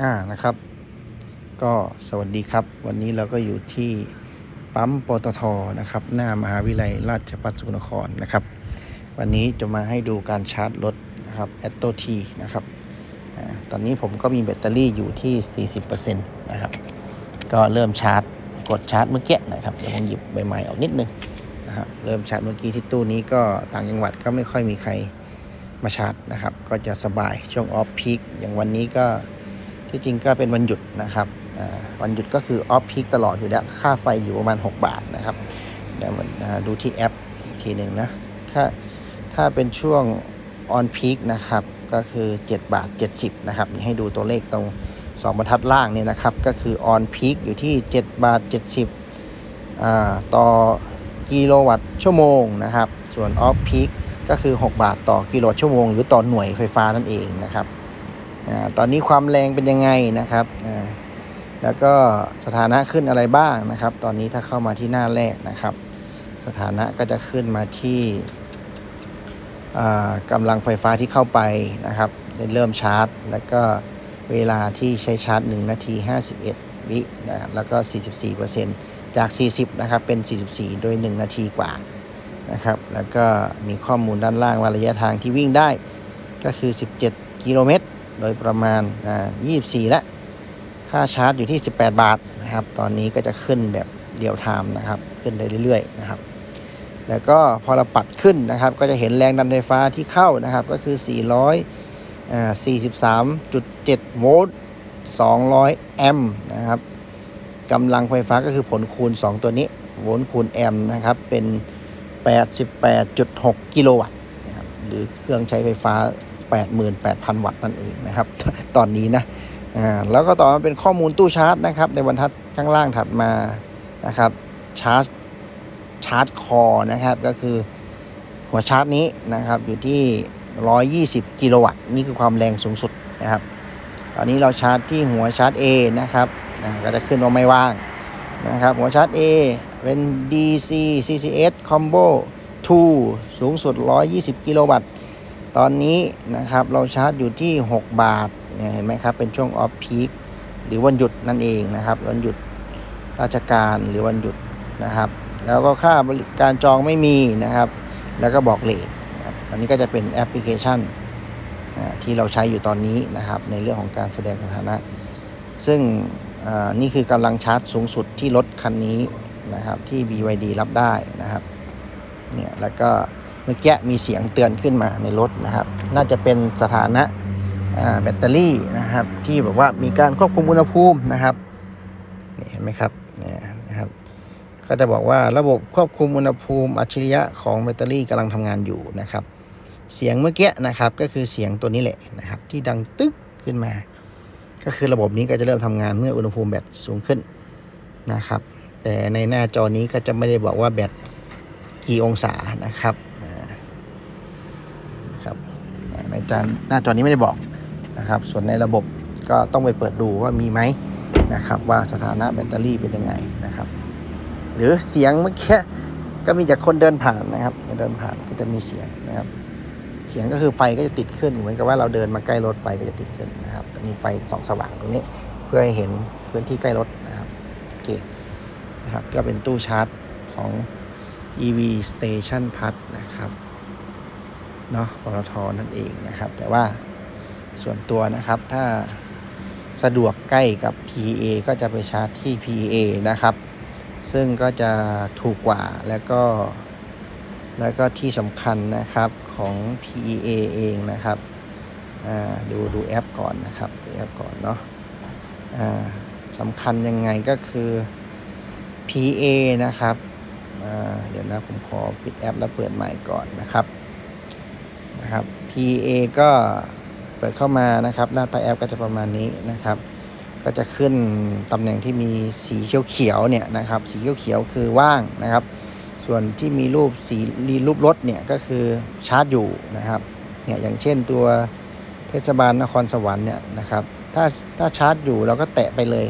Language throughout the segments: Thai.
อ่านะครับ ก็สวัสดีครับ วันนี้เราก็อยู่ที่ปั๊มปตทนะครับ หน้ามหาวิทยาลัยราชภัฏสกลนครนะครับ วันนี้จะมาให้ดูการชาร์จรถนะครับแอตโตทีนะครับอตอนนี้ผมก็มีแบตเตอรี่อยู่ที่ 40%นะครับ ก็เริ่มชาร์จกดชาร์จเมื่อกี้นะครับเดี๋ยวผมหยิบใบไม้ออกนิดนึงนะครับเริ่มชาร์จเมื่อกี้ที่ตู้นี้ก็ต่างจังหวัดก็ไม่ค่อยมีใครมาชาร์จนะครับ ก็จะสบายช่วงออฟพีคอย่างวันนี้ก็ ที่จริงก็เป็นวันหยุดนะครับอ่าวันหยุดก็คือออฟพีคตลอดอยู่แล้ว ค่าไฟอยู่ประมาณ 6 บาทนะครับเดี๋ยวมาดูที่แอปอีกทีหนึ่งนะถ้าถ้าเป็นช่วงออนพีคนะครับก็คือ 7 บาท 70 นะครับให้ดูตัวเลขตรงสองบรรทัดล่างเนี่ยนะครับ ก็คือออนพีคอยู่ที่ 7 บาท 70อ่าต่อกิโลวัตต์ชั่วโมงนะครับ ส่วนออฟพีคก็คือ 6 บาทต่อกิโลชั่วโมง หรือต่อหน่วยไฟฟ้านั่นเองนะครับ ตอนนี้ความแรงเป็นยังไงนะครับ แล้วก็สถานะขึ้นอะไรบ้างนะครับ ตอนนี้ถ้าเข้ามาที่หน้าแรกนะครับ สถานะก็จะขึ้นมาที่กำลังไฟฟ้าที่เข้าไปนะครับเริ่มชาร์จ แล้วก็เวลาที่ใช้ชาร์จ 1 นาที 51 วินะแล้วก็ 44%จาก 40 นะครับ เป็น 44 โดย 1 นาทีกว่านะครับ แล้วก็มีข้อมูลด้านล่างว่าระยะทางที่วิ่งได้ก็คือ 17 กิโลเมตร โดยประมาณอ่า24 แล้ว ค่าชาร์จอยู่ที่ 18 บาทนะครับ ตอนนี้ก็จะขึ้นแบบเดียวไทม์นะครับ ขึ้นได้เรื่อยๆนะครับ แล้วก็พอเราปัดขึ้นนะครับ ก็จะเห็นแรงดันไฟฟ้าที่เข้านะครับ ก็คือ400อ่า43.7 โวลต์ 200 แอมป์นะครับกำลังไฟฟ้าก็คือผลคูณ 2 ตัวนี้ โวลต์คูณแอมป์นะครับ เป็น 88.6 กิโลวัตต์นะครับหรือเครื่องใช้ไฟฟ้า 88,000 วัตต์นั่นเองนะครับ ตอนนี้นะแล้วก็ต่อมาเป็นข้อมูลตู้ชาร์จนะครับ ในบรรทัดข้างล่างถัดมานะครับชาร์จชาร์จคอนะครับก็คือหัวชาร์จนี้นะครับอยู่ที่ 120 กิโลวัตต์ นี่คือความแรงสูงสุดนะครับ ตอนนี้เราชาร์จที่หัวชาร์จ A นะครับก็จะขึ้นว่าไม่ว่างนะครับหัวชาร์จ A เป็น DC CCS Combo 2 สูงสุด 120 กิโลวัตต์ ตอนนี้นะครับเราชาร์จอยู่ที่ 6 บาทเนี่ยเห็นไหมครับเป็นช่วงออฟพีคหรือวันหยุดนั่นเองนะครับวันหยุดราชการหรือวันหยุดนะครับ แล้วก็ค่าบริการจองไม่มีนะครับ แล้วก็บอกเลทอันนี้ก็จะเป็นแอปพลิเคชันที่เราใช้อยู่ตอนนี้นะครับ ในเรื่องของการแสดงสถานะ ซึ่งนี่คือกำลังชาร์จสูงสุดที่รถคันนี้นะครับที่ BYD รับได้นะครับเนี่ยแล้วก็ เมื่อกี้มีเสียงเตือนขึ้นมาในรถนะครับ น่าจะเป็นสถานะแบตเตอรี่นะครับ ที่แบบว่ามีการควบคุมอุณหภูมินะครับเห็นไหมครับเนี่ยนะครับ ก็จะบอกว่าระบบควบคุมอุณหภูมิอัจฉริยะของแบตเตอรี่กำลังทำงานอยู่นะครับ เสียงเมื่อกี้นะครับก็คือเสียงตัวนี้แหละนะครับ ที่ดังตึ๊กขึ้นมา ก็คือระบบนี้ก็จะเริ่มทำงานเมื่ออุณหภูมิแบตสูงขึ้นนะครับ แต่ในหน้าจอนี้ก็จะไม่ได้บอกว่าแบตกี่องศานะครับ ในจานหน้าจอนี้ไม่ได้บอกนะครับ ส่วนในระบบก็ต้องไปเปิดดูว่ามีไหมนะครับ ว่าสถานะแบตเตอรี่เป็นยังไงนะครับ หรือเสียงเมื่อกี้ก็มีจากคนเดินผ่านนะครับเดินผ่านก็จะมีเสียงนะครับ เสียงก็คือไฟก็จะติดขึ้นเหมือนกับว่าเราเดินมาใกล้รถไฟก็จะติดขึ้นนะครับมีไฟส่องสว่างตรงนี้ เพื่อให้เห็นพื้นที่ใกล้รถนะครับโอเคนะครับก็เป็นตู้ชาร์จของ EV Station Plus นะครับ เนาะปตทนั่นเองนะครับ แต่ว่าส่วนตัวนะครับถ้าสะดวกใกล้กับ PA ก็จะไปชาร์จที่ PA นะครับ ซึ่งก็จะถูกกว่าแล้วก็ แล้วก็ที่สำคัญนะครับของ PA เองนะครับอ่าดูดูแอปก่อนนะครับดูแอปก่อนเนาะอ่าสำคัญยังไงก็คือ PA นะครับอ่าเดี๋ยวนะผมขอปิดแอปแล้วเปิดใหม่ก่อนนะครับ นะครับ PA ก็เปิดเข้ามานะครับ หน้าตาแอปก็จะประมาณนี้นะครับ ก็จะขึ้นตำแหน่งที่มีสีเขียวๆเนี่ยนะครับ สีเขียวๆคือว่างนะครับ ส่วนที่มีรูปสีมีรูปรถเนี่ยก็คือชาร์จอยู่นะครับเนี่ยอย่างเช่นตัวเทศบาลนครสวรรค์เนี่ยนะครับถ้าถ้าชาร์จอยู่เราก็แตะไปเลย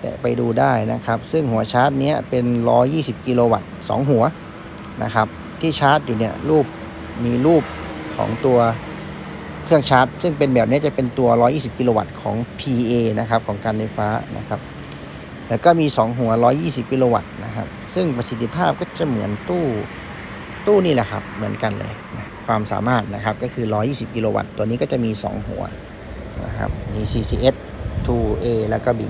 แตะไปดูได้นะครับ ซึ่งหัวชาร์จเนี้ยเป็น 120 กิโลวัตต์2หัวนะครับ ที่ชาร์จอยู่เนี่ยรูปมีรูป ของตัวเครื่องชาร์จ ซึ่งเป็นแบบนี้จะเป็นตัว 120 กิโลวัตต์ของ PA นะครับของการไฟฟ้านะครับ แล้วก็มี 2 หัว 120 กิโลวัตต์นะครับ ซึ่งประสิทธิภาพก็จะเหมือนตู้ตู้นี่แหละครับ เหมือนกันเลยนะความสามารถนะครับก็คือ 120 กิโลวัตต์ ตัวนี้ก็จะมี 2 หัวนะครับ มี CCS 2A แล้วก็ B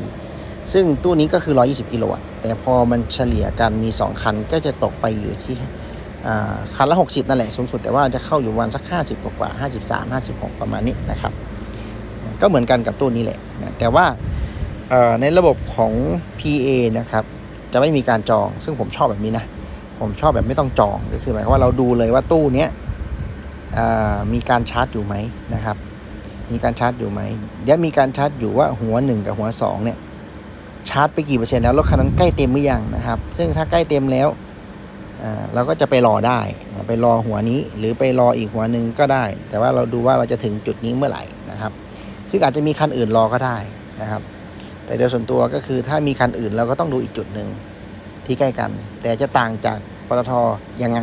ซึ่งตู้นี้ก็คือ 120 กิโลวัตต์ แต่พอมันเฉลี่ยกันมี 2 คันก็จะตกไปอยู่ที่ คันละ 60 นั่นแหละสูงสุดแต่ว่าจะเข้าอยู่วันสัก 50 กว่ากว่า53 56 ประมาณนี้นะครับ ก็เหมือนกันกับตู้นี้แหละนะแต่ว่าในระบบของ PA นะครับ จะไม่มีการจอง ซึ่งผมชอบแบบนี้นะ ผมชอบแบบไม่ต้องจองก็คือหมายความว่าเราดูเลยว่าตู้นี้มีการชาร์จอยู่ไหมนะครับ มีการชาร์จอยู่ไหมและมีการชาร์จอยู่ว่าหัว 1 กับหัว 2 เนี่ยชาร์จไปกี่เปอร์เซ็นต์แล้วรถคันนั้นใกล้เต็มหรือยังนะครับ ซึ่งถ้าใกล้เต็มแล้ว เราก็จะไปรอได้ไปรอหัวนี้หรือไปรออีกหัวหนึ่งก็ได้ แต่ว่าเราดูว่าเราจะถึงจุดนี้เมื่อไหร่นะครับ ซึ่งอาจจะมีคันอื่นรอก็ได้นะครับ แต่โดยส่วนตัวก็คือถ้ามีคันอื่นเราก็ต้องดูอีกจุดหนึ่งที่ใกล้กัน แต่จะต่างจากปตทยังไง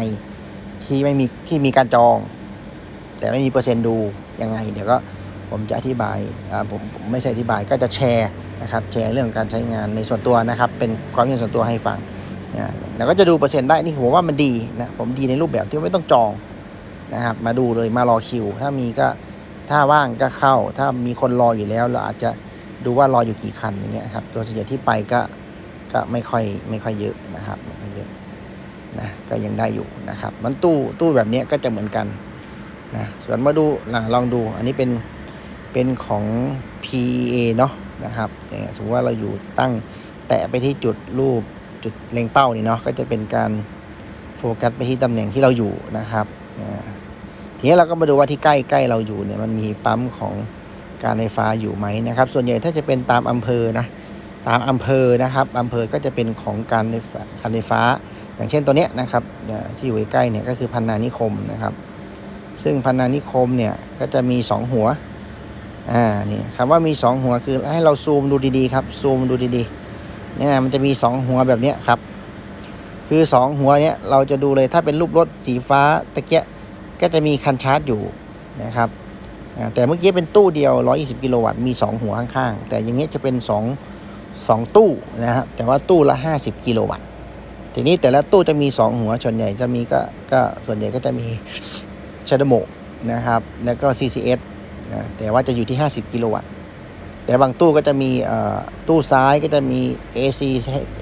ที่ไม่มีที่มีการจอง แต่ไม่มีเปอร์เซ็นต์ดูยังไง เดี๋ยวก็ผมจะอธิบายผมผมไม่ใช่อธิบายก็จะแชร์นะครับแชร์เรื่องการใช้งานในส่วนตัวนะครับ เป็นความเห็นส่วนตัวให้ฟัง นะแล้วก็จะดูเปอร์เซ็นต์ได้นี่ผมว่ามันดีนะผมดีในรูปแบบที่ไม่ต้องจองนะครับ มาดูเลยมารอคิว ถ้ามีก็ถ้าว่างก็เข้า ถ้ามีคนรออยู่แล้ว เราอาจจะดูว่ารออยู่กี่คันอย่างเงี้ยครับตัวส่วนใหญ่ที่ไปก็ก็ไม่ค่อยไม่ค่อยเยอะนะครับไม่ค่อยเยอะนะก็ยังได้อยู่นะครับ มันตู้ตู้แบบนี้ก็จะเหมือนกันนะส่วนมาดูนะลองดูอันนี้เป็นเป็นของ PA เนาะนะครับเงี้ยสมมติว่าเราอยู่ตั้งแตะไปที่จุดรูป จุดเล็งเป้านี่เนาะก็จะเป็นการโฟกัสไปที่ตำแหน่งที่เราอยู่นะครับทีนี้เราก็มาดูว่าที่ใกล้ใกล้เราอยู่เนี่ยมันมีปั๊มของการไฟฟ้าอยู่ไหมนะครับ ส่วนใหญ่ถ้าจะเป็นตามอำเภอนะตามอำเภอนะครับอำเภอก็จะเป็นของการไฟฟ้าการไฟฟ้า อย่างเช่นตัวเนี้ยนะครับที่อยู่ใกล้เนี่ยก็คือพันนานิคมนะครับ ซึ่งพันนานิคมเนี่ยก็จะมี 2 หัวอ่านี่คำว่ามี 2 หัวคือให้เราซูมดูดีๆครับซูมดูดีๆ เนี่ยมันจะมี 2 หัวแบบนี้ครับ คือ 2 หัวเนี้ยเราจะดูเลยถ้าเป็นรูปรถสีฟ้าตะเกียก็จะมีคันชาร์จอยู่นะครับแต่เมื่อกี้เป็นตู้เดียว 120 กิโลวัตต์มี 2 หัวข้างๆ แต่อย่างเงี้ยจะเป็น 2 2 ตู้นะครับแต่ว่าตู้ละ 50 กิโลวัตต์ทีนี้แต่ละตู้จะมี 2 หัวส่วนใหญ่จะมีก็ก็ส่วนใหญ่ก็จะมีชาดโมนะครับแล้วก็ CCS นะแต่ว่าจะอยู่ที่ 50 กิโลวัตต์ แต่บางตู้ก็จะมีตู้ซ้ายก็จะมี AC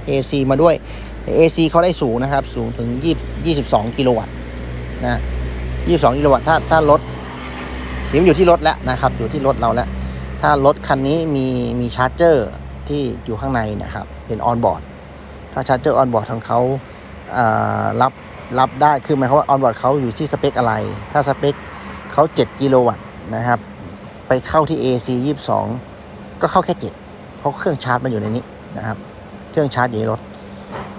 AC มาด้วยแต่ AC เขาได้สูงนะครับ สูงถึง 22 กิโลวัตต์นะ22 กิโลวัตต์ถ้าถ้ารถทีมนอยู่ที่รถแล้วนะครับ อยู่ที่รถเราแล้ว ถ้ารถคันนี้มีมีชาร์จเจอร์ที่อยู่ข้างในนะครับ เป็นออนบอร์ดถ้าชาร์จเจอร์ออนบอร์ดของเขาอ่ารับรับได้คือหมายความว่าออนบอร์ดเขาอยู่ที่สเปคอะไร ถ้าสเปคเขา7กิโลวัตต์นะครับ ไปเข้าที่ AC 22 ก็เข้าแค่7เพราะเครื่องชาร์จมันอยู่ในนี้นะครับ เครื่องชาร์จอยู่ในรถ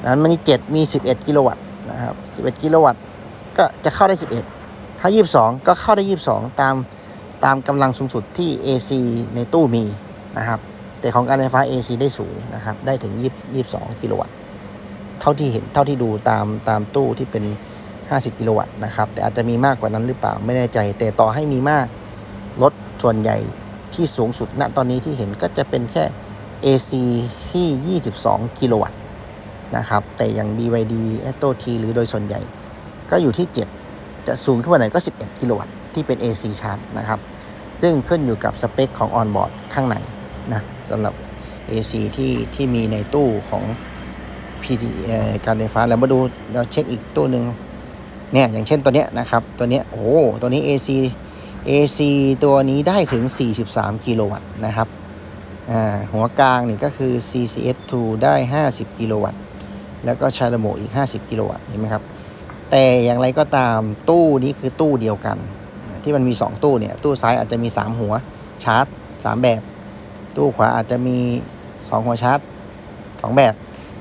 นั้นมันมี7มี11กิโลวัตต์นะครับ11กิโลวัตต์ก็จะเข้าได้11ถ้า22ก็เข้าได้22ตามตามกำลังสูงสุดที่ AC ในตู้มีนะครับ แต่ของการไฟฟ้า AC ได้สูงนะครับ ได้ถึง20 22 กิโลวัตต์ เท่าที่เห็น เท่าที่ดูตามตามตู้ที่เป็น 50 กิโลวัตต์นะครับ แต่อาจจะมีมากกว่านั้นหรือเปล่า ไม่แน่ใจ แต่ต่อให้มีมาก รถส่วนใหญ่ ที่สูงสุดณตอนนี้ที่เห็นก็จะเป็นแค่ AC ที่ 22 กิโลวัตต์นะครับ แต่อย่าง BYD a t o T หรือโดยส่วนใหญ่ ก็อยู่ที่ 7 จะสูงขึ้นมาหน่อยก็ 11 กิโลวัตต์ที่เป็น AC ชาร์จนะครับ ซึ่งขึ้นอยู่กับสเปคของ on-board ข้างในนะสำหรับ AC ที่ที่มีในตู้ของ PD การไฟฟ้า แล้วมาดูเราเช็คอีกตู้หนึ่งเนี่ยอย่างเช่นตัวเนี้ยนะครับ ตัวเนี้ยโอ้ตัวนี้ AC AC ตัวนี้ได้ถึง 43 กิโลวัตต์นะครับ หัวกลางนี่ก็คือ CCS2 ได้ 50 กิโลวัตต์ แล้วก็ชาร์โมอีก 50 กิโลวัตต์ เห็นไหมครับ แต่อย่างไรก็ตามตู้นี้คือตู้เดียวกัน ที่มันมี 2 ตู้เนี่ย ตู้ซ้ายอาจจะมี 3 หัวชาร์จ 3 แบบ ตู้ขวาอาจจะมี 2 หัวชาร์จ 2 แบบ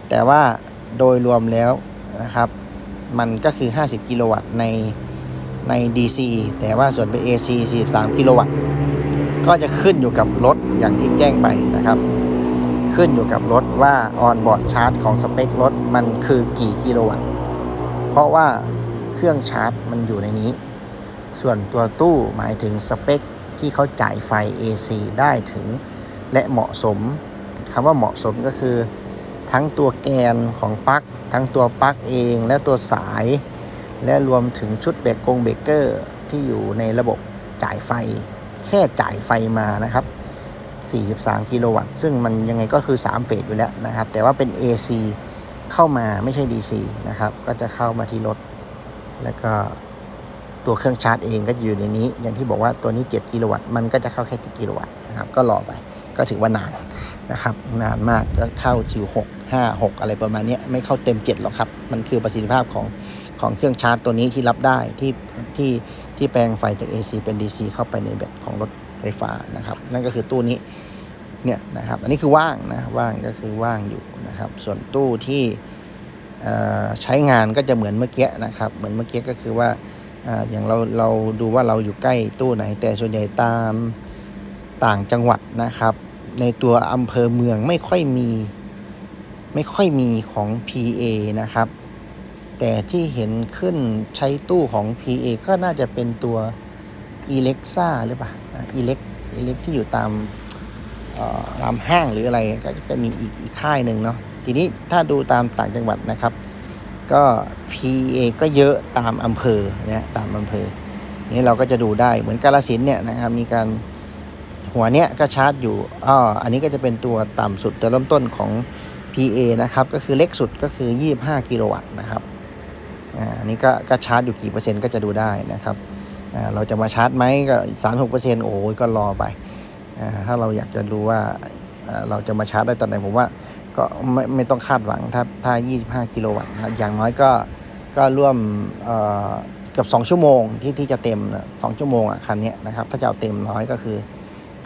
แต่ว่าโดยรวมแล้วนะครับ มันก็คือ 50 กิโลวัตต์ใน ใน DC แต่ว่าส่วนเป็น AC 43 กิโลวัตต์ ก็จะขึ้นอยู่กับรถอย่างที่แจ้งไปนะครับ ขึ้นอยู่กับรถว่าออนบอร์ดชาร์จของสเปครถมันคือกี่กิโลวัตต์ เพราะว่าเครื่องชาร์จมันอยู่ในนี้ ส่วนตัวตู้หมายถึงสเปคที่เขาจ่ายไฟ AC ได้ถึงและเหมาะสมคำว่าเหมาะสมก็คือ ทั้งตัวแกนของปลั๊กทั้งตัวปลั๊กเองและตัวสาย และรวมถึงชุดเบรกกงเบรกเกอร์ที่อยู่ในระบบจ่ายไฟ แค่จ่ายไฟมานะครับ 43 กิโลวัตต์ ซึ่งมันยังไงก็คือ 3 เฟสอยู่แล้วนะครับ แต่ว่าเป็น AC เข้ามาไม่ใช่ DC นะครับ ก็จะเข้ามาที่รถ แล้วก็ตัวเครื่องชาร์จเองก็จะอยู่ในนี้ อย่างที่บอกว่าตัวนี้ 7 กิโลวัตต์ มันก็จะเข้าแค่7กิโลวัตต์นะครับ ก็รอไป ก็ถือว่านานนะครับ นานมาก ก็เข้าจิว6 5 6 อะไรประมาณนี้ ไม่เข้าเต็ม 7 หรอกครับ มันคือประสิทธิภาพของ ของเครื่องชาร์จตัวนี้ที่รับได้ที่ที่ที่แปลงไฟจาก AC เป็น DC เข้าไปในแบตของรถไฟฟ้านะครับ นั่นก็คือตู้นี้เนี่ยนะครับ อันนี้คือว่างนะว่างก็คือว่างอยู่นะครับ ส่วนตู้ที่ใช้งานก็จะเหมือนเมื่อกี้นะครับ เหมือนเมื่อกี้ก็คือว่าอ่าอย่างเราเราดูว่าเราอยู่ใกล้ตู้ไหน แต่ส่วนใหญ่ตามต่างจังหวัดนะครับ ในตัวอำเภอเมืองไม่ค่อยมี ไม่ค่อยมีของ PA นะครับ แต่ที่เห็นขึ้นใช้ตู้ของ PA ก็น่าจะเป็นตัว e l e x a หรือเปล่า e l e x e l e x ที่อยู่ตามตามห้างหรืออะไรก็จะมีอีกอีกค่ายหนึ่งเนาะทีนี้ถ้าดูตามต่างจังหวัดนะครับ ก็ PA ก็เยอะตามอำเภอนะตามอำเภอนี่เราก็จะดูได้เหมือนกาลสินเนี่ยนะครับมีการหัวเนี้ยก็ชาร์จอยู่อ้ออันนี้ก็จะเป็นตัวต่ำสุดตัวเริ่มต้นของ PA นะครับ ก็คือเล็กสุดก็คือ 25 กิโลวัตต์นะครับ อ่าอันนี้ก็ก็ชาร์จอยู่กี่เปอร์เซ็นต์ก็จะดูได้นะครับเราจะมาชาร์จไหมก็สามหกเปอร์เซ็นต์โอ้ยก็รอไปอถ้าเราอยากจะรู้ว่าเราจะมาชาร์จได้ตอนไหนผมว่าก็ไม่ไม่ต้องคาดหวังถ้าถ้า 25 กิโลวัตต์อย่างน้อยก็ก็ร่วมเอ่อเกือบ2ชั่วโมงที่ที่จะเต็มสองชั่วโมงอะคันนี้นะครับถ้าจะเอาเต็มร้อยก็คือ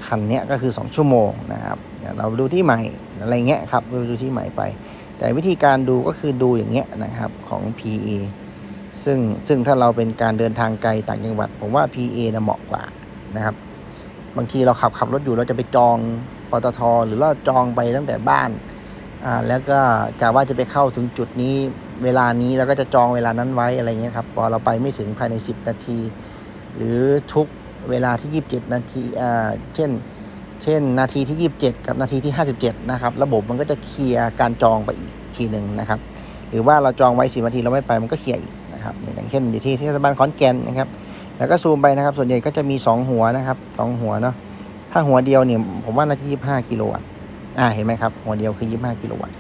คันนี้ก็คือ 2 ชั่วโมงนะครับเราดูที่ใหม่อะไรเงี้ยครับดูที่ใหม่ไป แต่วิธีการดูก็คือดูอย่างเงี้ยนะครับของ PA ซึ่งซึ่งถ้าเราเป็นการเดินทางไกลต่างจังหวัด ผมว่า PA นะเหมาะกว่านะครับ บางทีเราขับขับรถอยู่เราจะไปจองปตท หรือเราจองไปตั้งแต่บ้านอ่าแล้วก็กะว่าจะไปเข้าถึงจุดนี้เวลานี้แล้วก็จะจองเวลานั้นไว้อะไรเงี้ยครับพอเราไปไม่ถึงภายใน 10 นาที หรือทุกเวลาที่ 27 นาทีอ่าเช่น เช่น นาทีที่ 27 กับนาทีที่ 57 นะครับ ระบบมันก็จะเคลียร์การจองไปอีกทีหนึ่งนะครับ หรือว่าเราจองไว้ 10 นาทีเราไม่ไปมันก็เคลียร์อีกนะครับ อย่างเช่นอยู่ที่เทศบาลขอนแก่นนะครับ แล้วก็ซูมไปนะครับ ส่วนใหญ่ก็จะมี 2 หัวนะครับสองหัวเนาะ ถ้าหัวเดียวเนี่ยผมว่าน่าจะ25 กิโลวัตต์ อ่า เห็นไหมครับ หัวเดียวคือ 25 กิโลวัตต์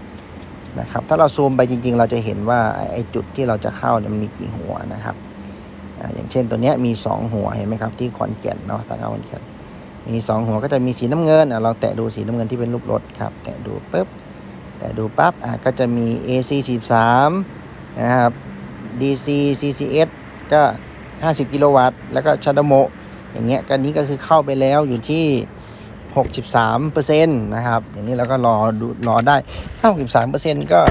นะครับ ถ้าเราซูมไปจริง ๆ เราจะเห็นว่าไอ้จุดที่เราจะเข้าเนี่ยมันมีกี่หัวนะครับอ่าอย่างเช่นตัวเนี้ยมี 2 หัว เห็นไหมครับ ที่ขอนแก่นเนาะตางขอนแก่น มี 2 หัวก็จะมีสีน้ำเงินอะเราแตะดูสีน้ำเงินที่เป็นรูปรถครับ แตะดูปุ๊บ แตะดูปั๊บอะก็จะมี AC 13นะครับ DC CCS ก็ 50 กิโลวัตต์ แล้วก็ชาดโมอย่างเงี้ยกันนี้ก็คือเข้าไปแล้วอยู่ที่ 63เปอร์เซ็นต์นะครับ อย่างนี้เราก็รอดูรอได้ถ้า63เปอร์เซ็นต์ก็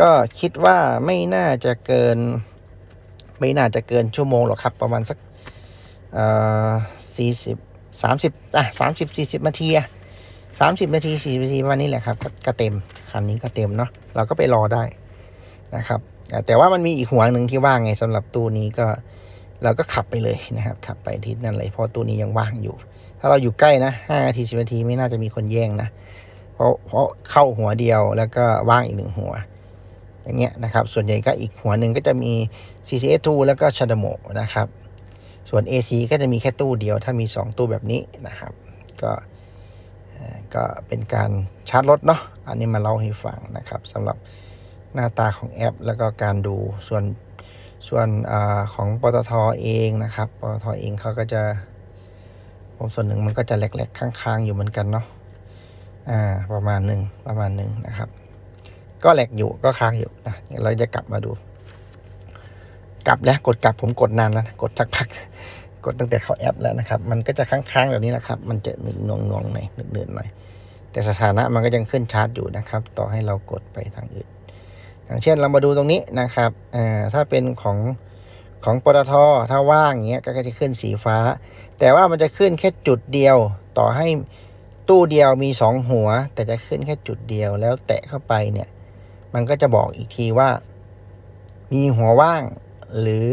ก็คิดว่าไม่น่าจะเกิน ไม่น่าจะเกินชั่วโมงหรอกครับ ประมาณสักเอ่อ40 30อะ30 40นาทีอะ30นาที40นาทีประมาณนี้แหละครับก็เต็มคันนี้ก็เต็มเนาะเราก็ไปรอได้นะครับ แต่ว่ามันมีอีกหัวหนึ่งที่ว่างไงสำหรับตู้นี้ก็เราก็ขับไปเลยนะครับ ขับไปที่นั่นเลยเพราะตู้นี้ยังว่างอยู่ ถ้าเราอยู่ใกล้นะห้านาทีสิบนาทีไม่น่าจะมีคนแย่งนะเพราะเพราะเข้าหัวเดียวแล้วก็ว่างอีกหนึ่งหัว อย่างเงี้ยนะครับ ส่วนใหญ่ก็อีกหัวหนึ่งก็จะมี CCS2 แล้วก็ชาดโมนะครับ ส่วน AC ก็จะมีแค่ตู้เดียว ถ้ามี 2 ตู้แบบนี้นะครับ ก็ก็เป็นการชาร์จรถเนาะ อันนี้มาเล่าให้ฟังนะครับสำหรับหน้าตาของแอป แล้วก็การดูส่วนส่วนอของปตทเองนะครับ ปตทเองเขาก็จะผมส่วนหนึ่งมันก็จะแหลกๆค้างๆอยู่เหมือนกันเนาะอ่าประมาณหนึ่งประมาณหนึ่งนะครับ ก็แหลกอยู่ก็ค้างอยู่นะเราจะกลับมาดู กลับแล้วกดกลับผมกดนานแล้วกดสักพัก กดตั้งแต่เข้าแอปแล้วนะครับ มันก็จะค้างๆแบบนี้แหละครับ มันจะหนึ่งงงๆหน่อยหนืดๆหน่อยแต่สถานะมันก็ยังขึ้นชาร์จอยู่นะครับ ต่อให้เรากดไปทางอื่น อย่างเช่นเรามาดูตรงนี้นะครับอ่าถ้าเป็นของของปตทถ้าว่างเงี้ยก็จะขึ้นสีฟ้า แต่ว่ามันจะขึ้นแค่จุดเดียว ต่อให้ตู้เดียวมีสองหัว แต่จะขึ้นแค่จุดเดียวแล้วแตะเข้าไปเนี่ย มันก็จะบอกอีกทีว่า มีหัวว่าง หรือ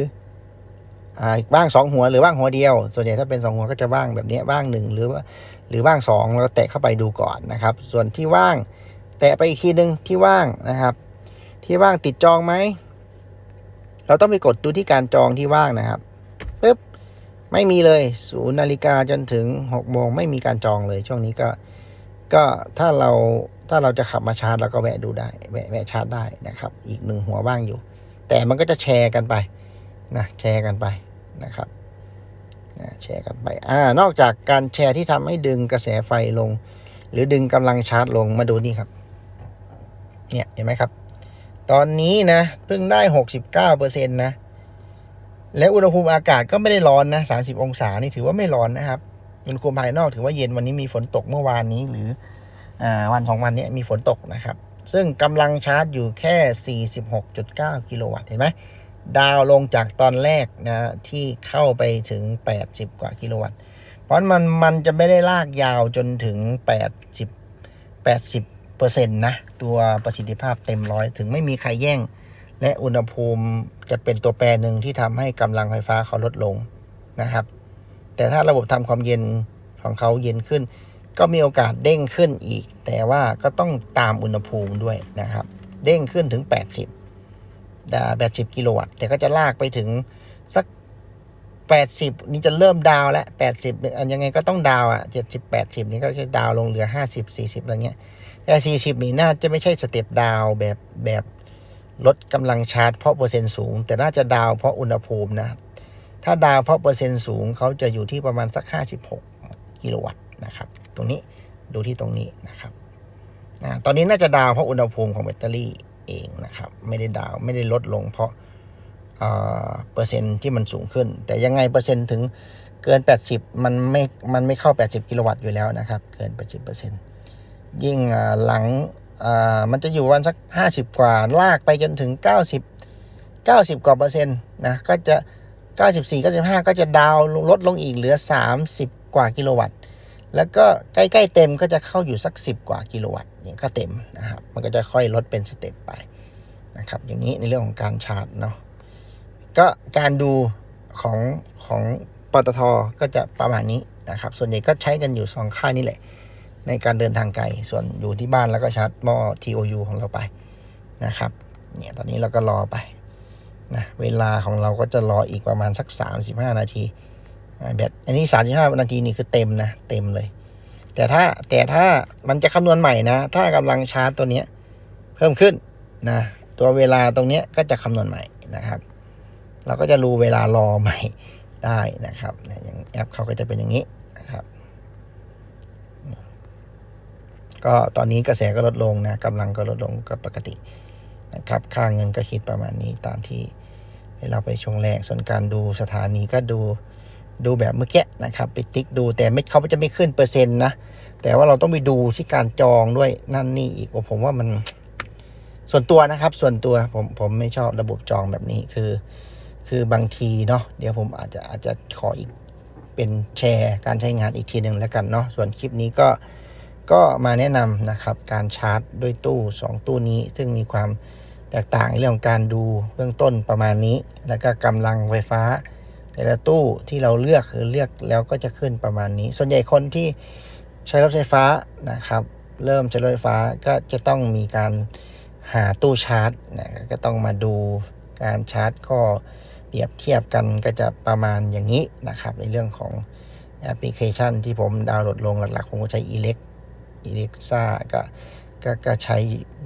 อ่าว่างสองหัวหรือว่างหัวเดียว ส่วนใหญ่ถ้าเป็นสองหัวก็จะว่างแบบนี้ว่างหนึ่งหรือว่าหรือว่างสองแล้วแตะเข้าไปดูก่อนนะครับ ส่วนที่ว่าง แตะไปอีกทีหนึ่งที่ว่างนะครับ ที่ว่างติดจองไหมเราต้องไปกดดูที่การจองที่ว่างนะครับปึ๊บไม่มีเลยศูนย์นาฬิกาจนถึงหกโมงไม่มีการจองเลย ช่วงนี้ก็ก็ถ้าเราถ้าเราจะขับมาชาร์จเราก็แวะดูได้ แวะแวะชาร์จได้นะครับ อีกหนึ่งหัวว่างอยู่ แต่มันก็จะแชร์กันไปนะแชร์กันไปนะครับแชร์กันไปอ่านอกจากการแชร์ที่ทำให้ดึงกระแสไฟลง หรือดึงกำลังชาร์จลงมาดูนี่ครับเนี่ยเห็นไหมครับ ตอนนี้นะเพิ่งได้69%นต์นะและอุณหภูมิอากาศก็ไม่ได้ร้อนนะ30องศานี่ถือว่าไม่ร้อนนะครับอุณหภูมิภายนอกถือว่าเย็นวันนี้มีฝนตกเมื่อวานนี้หรืออ่าวันสองวันนี้มีฝนตกนะครับ ซึ่งกำลังชาร์จอยู่แค่ 46.9 กิโลวัตต์เห็นไหมดาวลงจากตอนแรกนะที่เข้าไปถึง 80 กว่ากิโลวัตต์ เพราะมันมันจะไม่ได้ลากยาวจนถึง 80 80เปอร์เซ็นต์นะ ตัวประสิทธิภาพเต็มร้อยถึงไม่มีใครแย่ง และอุณหภูมิจะเป็นตัวแปรหนึ่งที่ทำให้กำลังไฟฟ้าเขาลดลงนะครับ แต่ถ้าระบบทำความเย็นของเขาเย็นขึ้น ก็มีโอกาสเด้งขึ้นอีก แต่ว่าก็ต้องตามอุณหภูมิด้วยนะครับ เด้งขึ้นถึง 80ดา80 กิโลวัตต์ แต่ก็จะลากไปถึงสัก 80 นี่จะเริ่มดาวแล้ว 80 อันยังไงก็ต้องดาวอะ 70 80 นี่ก็จะดาวลงเหลือ 50 40 อะไรเงี้ย แต่ 40 นี่น่าจะไม่ใช่สเต็ปดาวแบบแบบลดกำลังชาร์จเพราะเปอร์เซ็นต์สูง แต่น่าจะดาวเพราะอุณหภูมินะ ถ้าดาวเพราะเปอร์เซ็นต์สูงเขาจะอยู่ที่ประมาณสัก 56 กิโลวัตต์นะครับ ตรงนี้ดูที่ตรงนี้นะครับนะตอนนี้น่าจะดาวเพราะอุณหภูมิของแบตเตอรี่เองนะครับ ไม่ได้ดาวไม่ได้ลดลงเพราะเปอร์เซ็นต์ที่มันสูงขึ้น แต่ยังไงเปอร์เซ็นต์ถึงเกิน 80 มันไม่ มันไม่เข้า 80 กิโลวัตต์อยู่แล้วนะครับ เกิน 80%ยิ่งอ่าหลังมันจะอยู่วันสัก 50 กว่า ลากไปจนถึง 90 90 กว่าเปอร์เซ็นต์นะ ก็จะ 94 95 ก็จะดาวลดลงอีกเหลือ 30 กว่ากิโลวัตต์ แล้วก็ใกล้ๆเต็มก็จะเข้าอยู่สัก 10 กว่ากิโลวัตต์เนี่ยก็เต็มนะครับ มันก็จะค่อยลดเป็นสเต็ปไปนะครับ อย่างนี้ในเรื่องของการชาร์จเนาะ ก็การดูของของปตทก็จะประมาณนี้นะครับ ส่วนใหญ่ก็ใช้กันอยู่สองค่ายนี่แหละ ในการเดินทางไกล ส่วนอยู่ที่บ้านแล้วก็ชาร์จหม้อ TOU ของเราไปนะครับ เนี่ยตอนนี้เราก็รอไปนะ เวลาของเราก็จะรออีกประมาณสัก 35 นาที แบตอันนี้ 35 นาทีนี่คือเต็มนะ เต็มเลย แต่ถ้าแต่ถ้ามันจะคำนวณใหม่นะ ถ้ากำลังชาร์จตัวนี้เพิ่มขึ้นนะ ตัวเวลาตรงนี้ก็จะคำนวณใหม่นะครับ เราก็จะรู้เวลารอใหม่ได้นะครับอย่างแอปเขาก็จะเป็นอย่างนี้นะครับ ก็ตอนนี้กระแสก็ลดลงนะกำลังก็ลดลงก็ปกตินะครับ ค่าเงินก็คิดประมาณนี้ตามที่เราไปชงแรกส่วนการดูสถานีก็ดู ดูแบบเมื่อกี้นะครับไปติ๊กดูแต่ไม่เขาจะไม่ขึ้นเปอร์เซ็นต์นะแต่ว่าเราต้องไปดูที่การจองด้วยนั่นนี่อีกว่าผมว่ามันส่วนตัวนะครับ ส่วนตัวผมผมไม่ชอบระบบจองแบบนี้คือ คือบางทีเนาะเดี๋ยวผมอาจจะอาจจะขออีกเป็นแชร์ การใช้งานอีกทีหนึ่งแล้วกันเนาะส่วนคลิปนี้ก็ก็มาแนะนำนะครับ การชาร์จด้วยตู้ 2 ตู้นี้ ซึ่งมีความแตกต่างในเรื่องของการดูเบื้องต้นประมาณนี้ แล้วก็กำลังไฟฟ้า แต่ละตู้ที่เราเลือกคือเลือกแล้วก็จะขึ้นประมาณนี้ ส่วนใหญ่คนที่ใช้รถไฟฟ้านะครับ เริ่มใช้รถไฟฟ้าก็จะต้องมีการหาตู้ชาร์จนะก็ต้องมาดูการชาร์จก็เปรียบเทียบกันก็จะประมาณอย่างนี้นะครับ ในเรื่องของแอปพลิเคชันที่ผมดาวน์โหลดลงหลักๆ ผมก็ใช้ Elect อิเล็กซ่าก็ก็ก็ใช้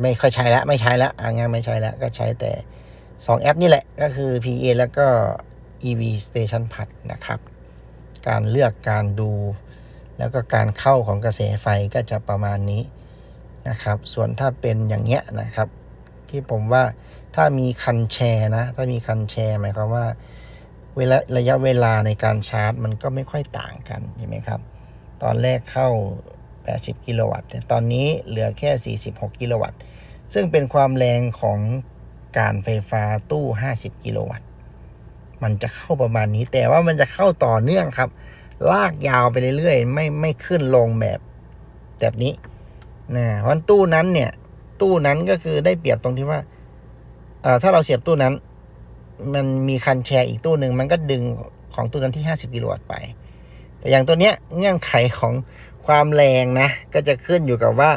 ไม่ค่อยใช้แล้วไม่ใช้แล้วอ่างานไม่ใช้แล้วก็ใช้แต่ 2 แอปนี่แหละก็คือ PA แล้วก็ EV Station Plus นะครับ การเลือกการดู แล้วก็การเข้าของกระแสไฟก็จะประมาณนี้นะครับ ส่วนถ้าเป็นอย่างเงี้ยนะครับ ที่ผมว่าถ้ามีคันแชร์นะ ถ้ามีคันแชร์หมายความว่าเวลาระยะเวลาในการชาร์จ มันก็ไม่ค่อยต่างกันใช่ไหมครับ ตอนแรกเข้า 80 กิโลวัตต์แต่ตอนนี้เหลือแค่ 46 กิโลวัตต์ ซึ่งเป็นความแรงของการไฟฟ้าตู้ 50 กิโลวัตต์ มันจะเข้าประมาณนี้ แต่ว่ามันจะเข้าต่อเนื่องครับ ลากยาวไปเรื่อยๆ ไม่ไม่ขึ้นลงแบบ แบบนี้นะวันตู้นั้นเนี่ย ตู้นั้นก็คือได้เปรียบตรงที่ว่าเอ่อถ้าเราเสียบตู้นั้น มันมีคันแชร์อีกตู้หนึ่งมันก็ดึงของตู้นั้นที่ 50กิโลวัตต์ไป แต่อย่างตัวเนี้ยเงื่อนไขของความแรงนะ ก็จะขึ้นอยู่กับว่า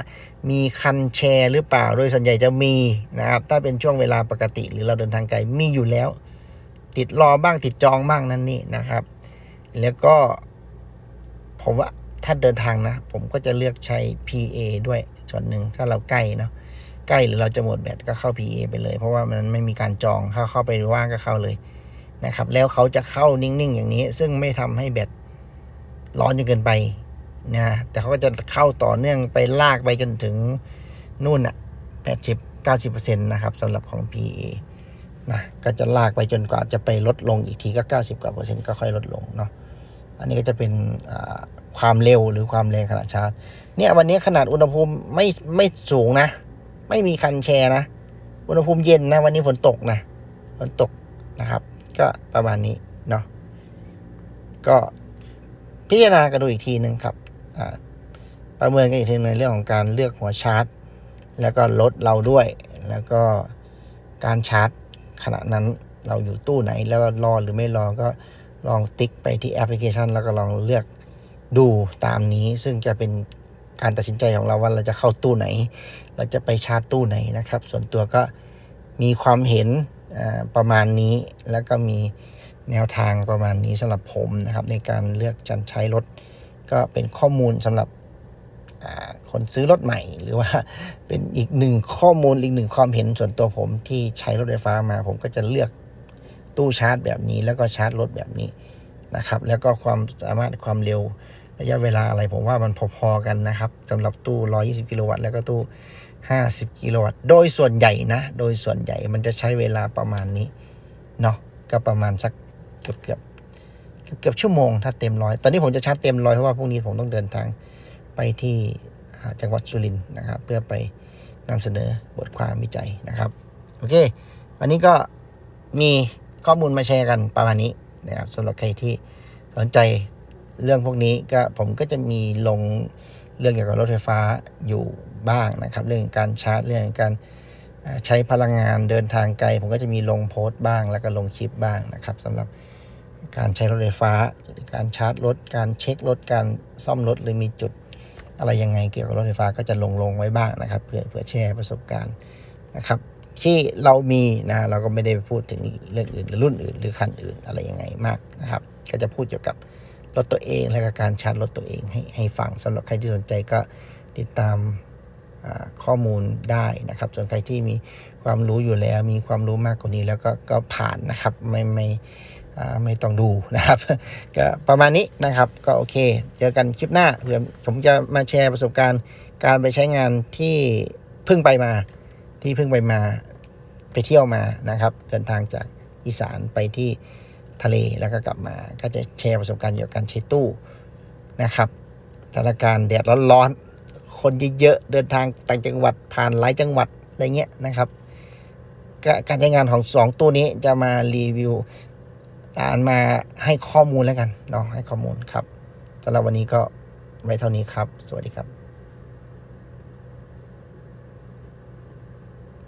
มีคันแชร์หรือเปล่า โดยส่วนใหญ่จะมีนะครับ ถ้าเป็นช่วงเวลาปกติหรือเราเดินทางไกลมีอยู่แล้ว ติดรอบ้างติดจองบ้างนั่นนี่นะครับ แล้วก็ ผมว่าถ้าเดินทางนะ ผมก็จะเลือกใช้ PA ด้วยส่วนหนึ่งถ้าเราใกล้เนาะใกล้หรือเราจะหมดแบตก็เข้า PA ไปเลย เพราะว่ามันไม่มีการจองเข้าเข้าไปว่างก็เข้าเลยนะครับ แล้วเขาจะเข้านิ่งๆ อย่างนี้ ซึ่งไม่ทำให้แบตร้อนจนเกินไปนะแต่เขาก็จะเข้าต่อเนื่องไปลากไปจนถึงนู่นอะ80 90%นะครับสำหรับของ PA นะก็จะลากไปจนกว่าจะไปลดลงอีกทีก็ 90 กว่าเปอร์เซ็นต์ก็ค่อยลดลงเนาะอันนี้ก็จะเป็นความเร็วหรือความแรงขณะชาร์จเนี่ยวันนี้ขนาดอุณหภูมิไม่ไม่สูงนะ ไม่มีคันแชร์นะ อุณหภูมิเย็นนะวันนี้ฝนตกนะฝนตกนะครับ ก็ประมาณนี้เนาะก็พิจารณากันดูอีกทีหนึ่งครับประเมินกันอีกทีในเรื่องของการเลือกหัวชาร์จ แล้วก็ลดเราด้วย แล้วก็การชาร์จ ขณะนั้นเราอยู่ตู้ไหนแล้วรอหรือไม่รอก็ลองติ๊กไปที่แอปพลิเคชัน แล้วก็ลองเลือกดูตามนี้ ซึ่งจะเป็นการตัดสินใจของเราว่าเราจะเข้าตู้ไหน เราจะไปชาร์จตู้ไหนนะครับ ส่วนตัวก็มีความเห็นประมาณนี้ แล้วก็มีแนวทางประมาณนี้สำหรับผมนะครับ ในการเลือกจันใช้รถ ก็เป็นข้อมูลสำหรับ คนซื้อรถใหม่ หรือว่าเป็นอีกหนึ่งข้อมูลอีกหนึ่งความเห็นส่วนตัวผมที่ใช้รถไฟฟ้ามา ผมก็จะเลือกตู้ชาร์จแบบนี้ แล้วก็ชาร์จรถแบบนี้นะครับ แล้วก็ความสามารถความเร็วระยะเวลาอะไรผมว่ามันพอๆกันนะครับสำหรับตู้ 120 กิโลวัตต์แล้วก็ตู้ 50 กิโลวัตต์โดยส่วนใหญ่นะ โดยส่วนใหญ่มันจะใช้เวลาประมาณนี้เนาะก็ประมาณสักเกือบเกือบเกือบชั่วโมงถ้าเต็มร้อยตอนนี้ผมจะชาร์จเต็มร้อยเพราะว่าพรุ่งนี้ผมต้องเดินทาง ไปที่จังหวัดสุรินทร์นะครับ เพื่อไปนำเสนอบทความวิจัยนะครับโอเค วันนี้ก็มีข้อมูลมาแชร์กันประมาณนี้นะครับสำหรับใครที่สนใจเรื่องพวกนี้ก็ผมก็จะมีลงเรื่องเกี่ยวกับรถไฟฟ้าอยู่บ้างนะครับ เรื่องการชาร์จเรื่องการใช้พลังงานเดินทางไกล ผมก็จะมีลงโพสต์บ้าง แล้วก็ลงคลิปบ้างนะครับสำหรับการใช้รถไฟฟ้าหรือการชาร์จรถการเช็ครถการซ่อมรถหรือมีจุด อะไรยังไงเกี่ยวกับรถไฟฟ้าก็จะลงลงไว้บ้างนะครับเพื่อเพื่อแชร์ประสบการณ์นะครับที่เรามีนะเราก็ไม่ได้พูดถึงเรื่องอื่นหรือรุ่นอื่น หรือคันอื่นอะไรยังไงมากนะครับ ก็จะพูดเกี่ยวกับรถตัวเองและกการชาร์จรถตัวเองให้ให้ฟังสำหรับใครที่สนใจก็ติดตามข้อมูลได้นะครับ ส่วนใครที่มีความรู้อยู่แล้ว มีความรู้มากกว่านี้แล้วก็ก็ผ่านนะครับไม่ไม่ ไม่ต้องดูนะครับก็ประมาณนี้นะครับก็โอเค เจอกันคลิปหน้าเผื่อผมจะมาแชร์ประสบการณ์ การไปใช้งานที่เพิ่งไปมาที่เพิ่งไปมาไปเที่ยวมานะครับ เดินทางจากอีสานไปที่ทะเลแล้วก็กลับมา ก็จะแชร์ประสบการณ์เกี่ยวกับการใช้ตู้นะครับสถานการณ์แดดร้อนๆคนเยอะๆเดินทางต่างจังหวัดผ่านหลายจังหวัดอะไรเงี้ยนะครับการใช้งานของสองตู้นี้จะมารีวิว อ่านมาให้ข้อมูลแล้วกันเนาะให้ข้อมูลครับสำหรับวันนี้ก็ไว้เท่านี้ครับ สวัสดีครับ